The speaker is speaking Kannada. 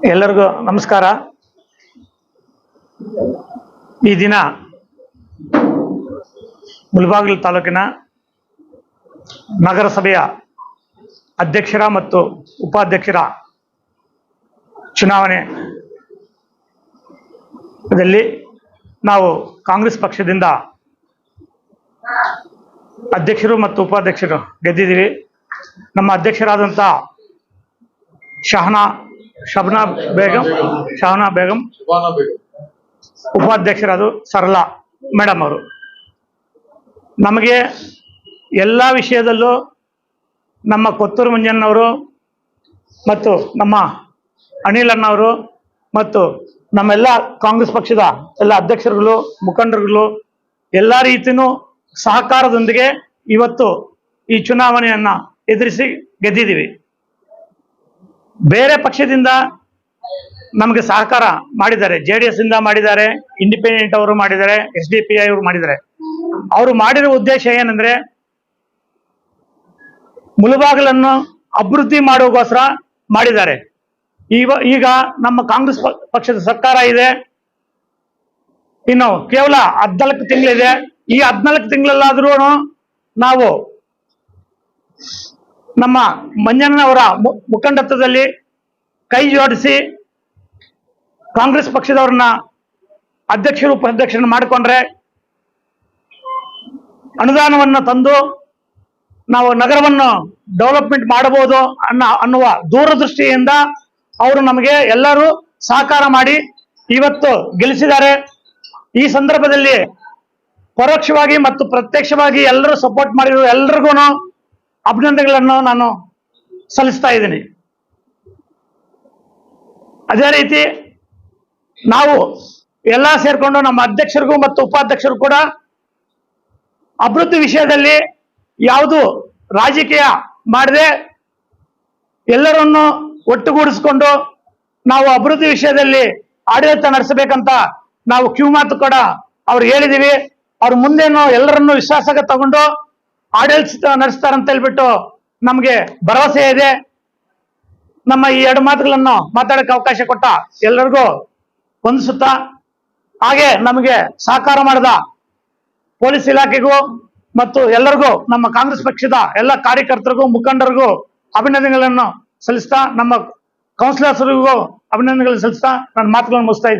ಎಲ್ಲರಿಗೂ ನಮಸ್ಕಾರ. ಈ ದಿನ ಮುಲ್ಬಾಗಿಲು ತಾಲೂಕಿನ ನಗರಸಭೆಯ ಅಧ್ಯಕ್ಷರ ಮತ್ತು ಉಪಾಧ್ಯಕ್ಷರ ಚುನಾವಣೆ ದಲ್ಲಿ ನಾವು ಕಾಂಗ್ರೆಸ್ ಪಕ್ಷದಿಂದ ಅಧ್ಯಕ್ಷರು ಮತ್ತು ಉಪಾಧ್ಯಕ್ಷರು ಗೆದ್ದಿದ್ದೀವಿ ನಮ್ಮ ಅಧ್ಯಕ್ಷರಾದಂಥ ಶಹನಾ ಶಬ್ನಾ ಬೇಗಂ ಶಹನಾ ಬೇಗಂ. ಶುಭಾನ ಬೇಗಂ. ಉಪಾಧ್ಯಕ್ಷರಾದ ಸರಳಾ ಮೇಡಮ್ ಅವರು. ನಮಗೆ ಎಲ್ಲ ವಿಷಯದಲ್ಲೂ ನಮ್ಮ ಕೊತ್ತೂರು ಮಂಜಣ್ಣವರು ಮತ್ತು ನಮ್ಮ ಅನಿಲ್ ಅಣ್ಣವರು ಮತ್ತು ನಮ್ಮೆಲ್ಲ ಕಾಂಗ್ರೆಸ್ ಪಕ್ಷದ ಎಲ್ಲ ಅಧ್ಯಕ್ಷರುಗಳು ಮುಖಂಡರುಗಳು ಎಲ್ಲ ರೀತಿಯೂ ಸಹಕಾರದೊಂದಿಗೆ ಇವತ್ತು ಈ ಚುನಾವಣೆಯನ್ನು ಎದುರಿಸಿ ಗೆದ್ದಿದ್ದೀವಿ. ಬೇರೆ ಪಕ್ಷದಿಂದ ನಮಗೆ ಸಹಕಾರ ಮಾಡಿದ್ದಾರೆ. ಜೆ ಡಿ ಎಸ್ ಇಂದ ಮಾಡಿದ್ದಾರೆ ಇಂಡಿಪೆಂಡೆಂಟ್ ಅವರು ಮಾಡಿದ್ದಾರೆ ಎಸ್ ಡಿ ಪಿ ಐ ಅವರು ಮಾಡಿದ್ದಾರೆ. ಅವರು ಮಾಡಿರೋ ಉದ್ದೇಶ ಏನಂದ್ರೆ ಮುಳುಬಾಗಿಲನ್ನು ಅಭಿವೃದ್ಧಿ ಮಾಡೋಗೋಸ್ಕರ ಮಾಡಿದ್ದಾರೆ. ಈಗ ಈಗ ನಮ್ಮ ಕಾಂಗ್ರೆಸ್ ಪಕ್ಷದ ಸರ್ಕಾರ ಇದೆ. ಇನ್ನು ಕೇವಲ ಹದ್ನಾಲ್ಕು ತಿಂಗಳಿದೆ. ಈ ಹದ್ನಾಲ್ಕು ತಿಂಗಳಲ್ಲಾದ್ರೂ ನಾವು ನಮ್ಮ ಮಂಜಣ್ಣನವರ ಮುಖಂಡತ್ವದಲ್ಲಿ ಕೈ ಜೋಡಿಸಿ ಕಾಂಗ್ರೆಸ್ ಪಕ್ಷದವ್ರನ್ನ ಅಧ್ಯಕ್ಷರು, ಉಪಾಧ್ಯಕ್ಷರನ್ನ ಮಾಡಿಕೊಂಡ್ರೆ ಅನುದಾನವನ್ನು ತಂದು ನಾವು ನಗರವನ್ನು ಡೆವಲಪ್ಮೆಂಟ್ ಮಾಡಬಹುದು ಅನ್ನ, ಅನ್ನುವ ದೂರದೃಷ್ಟಿಯಿಂದ ಅವರು ನಮಗೆ ಎಲ್ಲರೂ ಸಹಕಾರ ಮಾಡಿ ಇವತ್ತು ಗೆಲ್ಲಿಸಿದ್ದಾರೆ. ಈ ಸಂದರ್ಭದಲ್ಲಿ ಪರೋಕ್ಷವಾಗಿ ಮತ್ತು ಪ್ರತ್ಯಕ್ಷವಾಗಿ ಎಲ್ಲರೂ ಸಪೋರ್ಟ್ ಮಾಡಿರೋ ಎಲ್ರಿಗೂ ಅಭಿನಂದನೆಗಳನ್ನು ನಾನು ಸಲ್ಲಿಸ್ತಾ ಇದ್ದೀನಿ. ಅದೇ ರೀತಿ ನಾವು ಎಲ್ಲ ಸೇರ್ಕೊಂಡು ನಮ್ಮ ಅಧ್ಯಕ್ಷರಿಗೂ ಮತ್ತು ಉಪಾಧ್ಯಕ್ಷರು ಕೂಡ ಅಭಿವೃದ್ಧಿ ವಿಷಯದಲ್ಲಿ ಯಾವುದು ರಾಜಕೀಯ ಮಾಡದೆ ಎಲ್ಲರನ್ನು ಒಟ್ಟುಗೂಡಿಸಿಕೊಂಡು ನಾವು ಅಭಿವೃದ್ಧಿ ವಿಷಯದಲ್ಲಿ ಆಡಳಿತ ನಡೆಸಬೇಕಂತ ನಾವು ಕಿವಿ ಮಾತು ಕೂಡ ಅವ್ರು ಹೇಳಿದೀವಿ ಅವ್ರ ಮುಂದೆನೋ ಎಲ್ಲರನ್ನು ವಿಶ್ವಾಸಕ್ಕೆ ತಗೊಂಡು ಆಡಳಿತ ನಡೆಸ್ತಾರಂತ ಹೇಳ್ಬಿಟ್ಟು ನಮಗೆ ಭರವಸೆ ಇದೆ. ನಮ್ಮ ಈ ಎರಡು ಮಾತುಗಳನ್ನು ಮಾತಾಡಕ್ಕೆ ಅವಕಾಶ ಕೊಟ್ಟ ಎಲ್ಲರಿಗೂ ವಂದಿಸುತ್ತಾ. ಹಾಗೆ ನಮಗೆ ಸಹಕಾರ ಮಾಡಿದ ಪೊಲೀಸ್ ಇಲಾಖೆಗೂ ಮತ್ತು ಎಲ್ಲರಿಗೂ, ನಮ್ಮ ಕಾಂಗ್ರೆಸ್ ಪಕ್ಷದ ಎಲ್ಲ ಕಾರ್ಯಕರ್ತರಿಗೂ, ಮುಖಂಡರಿಗೂ ಅಭಿನಂದನೆಗಳನ್ನು ಸಲ್ಲಿಸ್ತಾ, ನಮ್ಮ ಕೌನ್ಸಿಲರ್ಸ್ಗೂ ಅಭಿನಂದನೆಗಳನ್ನು ಸಲ್ಲಿಸ್ತಾ ನನ್ನ ಮಾತುಗಳನ್ನು ಮುಗಿಸ್ತಾ